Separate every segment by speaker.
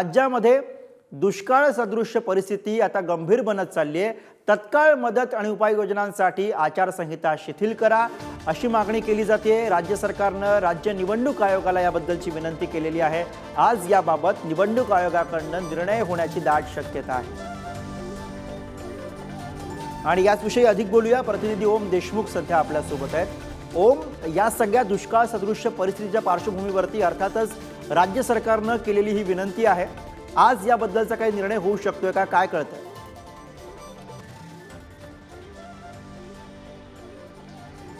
Speaker 1: राज्यामध्ये दुष्काळ सदृश्य परिस्थिती आता गंभीर बनत चालली आहे. तत्काळ मदत आणि उपाययोजनांसाठी आचारसंहिता शिथिल करा अशी मागणी केली जाते. राज्य सरकारनं राज्य निवडणूक आयोगाला याबद्दलची विनंती केलेली आहे. आज याबाबत निवडणूक आयोगाकडनं निर्णय होण्याची दाट शक्यता आहे. आणि याचविषयी अधिक बोलूया. प्रतिनिधी ओम देशमुख सध्या आपल्यासोबत आहेत. ओम या सगळ्या दुष्काळ सदृश्य परिस्थितीच्या पार्श्वभूमीवरती अर्थातच राज्य सरकारनं केलेली ही विनंती आहे. आज याबद्दलचा काही निर्णय होऊ शकतोय का? काय कळतंय?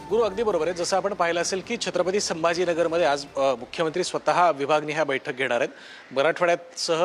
Speaker 2: गुरु अगदी बरोबर आहे जसं आपण पाहिलं असेल की छत्रपती संभाजीनगरमध्ये आज मुख्यमंत्री स्वतः विभागनिहाय बैठक घेणार आहेत. मराठवाड्यासह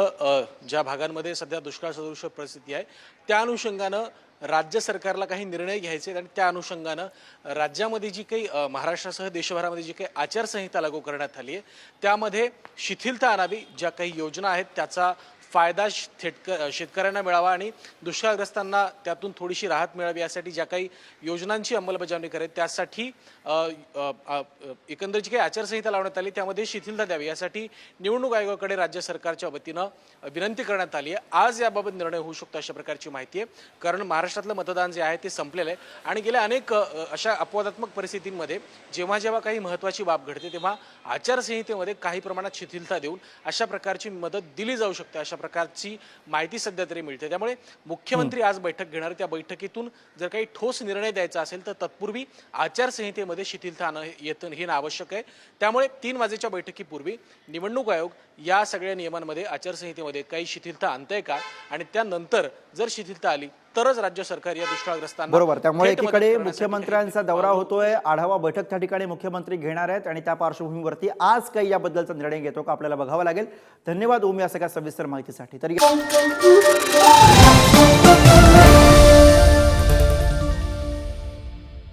Speaker 2: ज्या भागांमध्ये सध्या दुष्काळ सदृश परिस्थिती आहे त्या अनुषंगानं राज्य सरकारला काही निर्णय घ्यायचे आहेत आणि त्या अनुषंगानं राज्यामध्ये जी काही महाराष्ट्रासह देशभरामध्ये जी काही आचारसंहिता लागू करण्यात आली आहे त्यामध्ये शिथिलता आणावी ज्या काही योजना आहेत त्याचा फायदा थेटक शेतकऱ्यांना मिळावा आणि दुष्काळग्रस्तांना त्यातून थोडीशी राहत मिळावी यासाठी ज्या काही योजनांची अंमलबजावणी करेल त्यासाठी अ, एकंदर जी काही आचारसंहिता लावण्यात आली त्यामध्ये शिथिलता द्यावी. यासाठी निवडणूक आयोगाकडे राज्य सरकारच्या वतीनं विनंती करण्यात आली आहे. आज याबाबत निर्णय होऊ शकतो अशा प्रकारची माहिती आहे. कारण महाराष्ट्रातलं मतदान जे आहे ते संपलेलं आहे आणि गेल्या अनेक अशा अपवादात्मक परिस्थितींमध्ये जेव्हा जेव्हा काही महत्त्वाची बाब घडते तेव्हा आचारसंहितेमध्ये काही प्रमाणात शिथिलता देऊन अशा प्रकारची मदत दिली जाऊ शकते अशा प्रकारची माहिती सध्या तरी मिळते. त्यामुळे मुख्यमंत्री आज बैठक घेणार. त्या बैठकीतून जर काही ठोस निर्णय द्यायचा असेल तर तत्पूर्वी आचारसंहितेमध्ये शिथिलता येतं हे आवश्यक आहे. त्यामुळे तीन वाजेच्या बैठकीपूर्वी निवडणूक आयोग या सगळ्या नियमांमध्ये आचारसंहितेमध्ये काही शिथिलता आणतंय का? आणि त्यानंतर जर शिथिलता आली तरच राज्य सरकार या दुष्काळग्रस्तांना
Speaker 1: बरोबर. त्यामुळे एकीकडे मुख्यमंत्र्यांचा दौरा होतोय. आढावा बैठक त्या ठिकाणी मुख्यमंत्री घेणार आहेत आणि त्या पार्श्वभूमीवरती आज काही याबद्दलचा निर्णय घेतो का आपल्याला बघावं लागेल. धन्यवाद. ओम या सगळ्या सविस्तर माहितीसाठी. तर